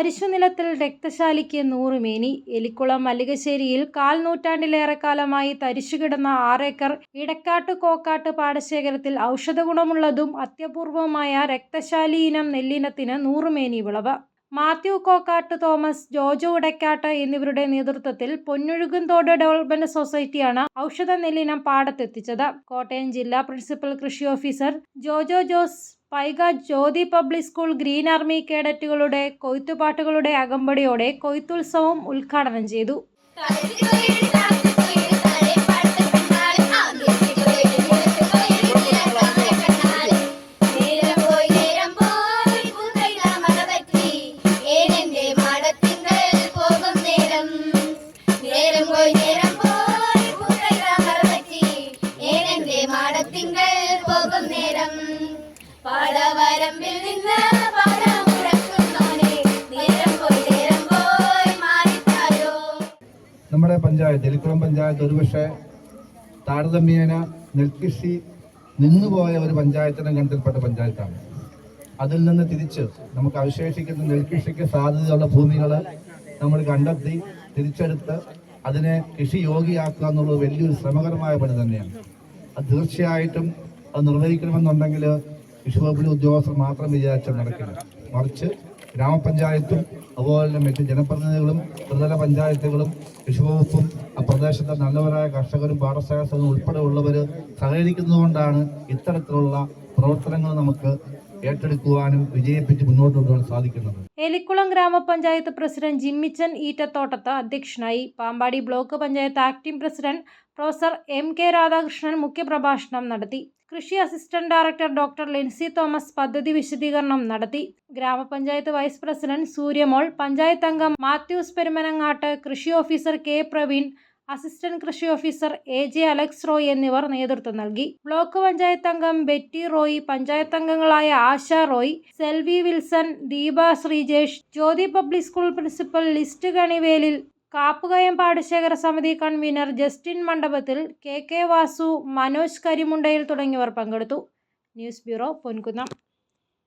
തരിശുനിലത്തിൽ രക്തശാലിക്ക് നൂറുമേനി. എലിക്കുളം മല്ലികശ്ശേരിയിൽ കാൽ നൂറ്റാണ്ടിലേറെക്കാലമായി തരിശുകിടന്ന ആറേക്കർ ഇടക്കാട്ട് കോക്കാട്ട് പാടശേഖരത്തിൽ ഔഷധഗുണമുള്ളതും അത്യപൂർവമായ രക്തശാലി ഇനം നെല്ലിനത്തിന് നൂറുമേനി വിളവ്. മാത്യു കോക്കാട്ട് തോമസ് ജോജോ ഉടക്കാട്ട് എന്നിവരുടെ നേതൃത്വത്തിൽ പൊന്നൊഴുകുംതോട് ഡെവലപ്മെന്റ് സൊസൈറ്റിയാണ് ഔഷധ നെല്ലിനം പാടത്തെത്തിച്ചത്. കോട്ടയം ജില്ലാ പ്രിൻസിപ്പൽ കൃഷി officer Jojo Jose Paika Jyothi public school green army കേഡറ്റുകളുടെ കൊയ്ത്തുപാട്ടുകളുടെ അകമ്പടിയോടെ കൊയ്ത്തുത്സവം ഉദ്ഘാടനം ചെയ്തു. പാടവരമ്പിൽ നിന്ന് നമ്മുടെ പഞ്ചായത്ത് എലിക്കുളം പഞ്ചായത്ത് ഒരുപക്ഷെ താരതമ്യേന നെൽകൃഷി നിന്നുപോയ ഒരു പഞ്ചായത്തിനെ കണ്ടിൽപ്പെട്ട പഞ്ചായത്താണ്. അതിൽ നിന്ന് തിരിച്ച് നമുക്ക് അവശേഷിക്കുന്ന നെൽകൃഷിക്ക് സാധ്യതയുള്ള ഭൂമികൾ നമ്മൾ കണ്ടെത്തി തിരിച്ചെടുത്ത് അതിനെ കൃഷി യോഗ്യയാക്കുക എന്നുള്ളത് വലിയൊരു ശ്രമകരമായ പണി തന്നെയാണ്. അത് തീർച്ചയായിട്ടും അത് നിർവഹിക്കണമെന്നുണ്ടെങ്കിൽ വകുപ്പിലെ ഉദ്യോഗസ്ഥർ മാത്രം വിചാരിച്ചാൽ നടക്കില്ല മറിച്ച് ഗ്രാമപഞ്ചായത്തും അതുപോലെ തന്നെ മറ്റ് ജനപ്രതിനിധികളും ത്രിതല പഞ്ചായത്തുകളും കൃഷി ആ പ്രദേശത്തെ നല്ലവരായ കർഷകരും സംഘം ഉൾപ്പെടെ ഉള്ളവർ സഹകരിക്കുന്നതുകൊണ്ടാണ് ഇത്തരത്തിലുള്ള പ്രവർത്തനങ്ങൾ നമുക്ക് ഏറ്റെടുക്കുവാനും വിജയിപ്പിച്ച് മുന്നോട്ട് കൊണ്ടുപോകാൻ സാധിക്കുന്നത്. എലിക്കുളം ഗ്രാമപഞ്ചായത്ത് പ്രസിഡന്റ് ജിമ്മിച്ചൻ ഈറ്റത്തോട്ടത്ത് അധ്യക്ഷനായി Pampady block panchayat acting president professor M K Radhakrishnan മുഖ്യപ്രഭാഷണം നടത്തി. കൃഷി assistant director doctor Lincy Thomas പദ്ധതി വിശദീകരണം നടത്തി. ഗ്രാമപഞ്ചായത്ത് വൈസ് പ്രസിഡന്റ് സൂര്യമോൾ പഞ്ചായത്ത് അംഗം മാത്യൂസ് പെരുമനങ്ങാട്ട് കൃഷി ഓഫീസർ കെ പ്രവീൺ അസിസ്റ്റന്റ് കൃഷി officer A J Alex Roy എന്നിവർ നേതൃത്വം നൽകി. ബ്ലോക്ക് പഞ്ചായത്ത് അംഗം ബെറ്റി റോയ് പഞ്ചായത്ത് അംഗങ്ങളായ Asha Roy Selvi Wilson Deepa Sreejesh Jyothi public school principal list Kanivelil Kappukayam പാടശേഖര സമിതി convener Justin Mandapathil K K Vasu Manoj Karimundayil തുടങ്ങിയവർ പങ്കെടുത്തു. News bureau Ponkunnam.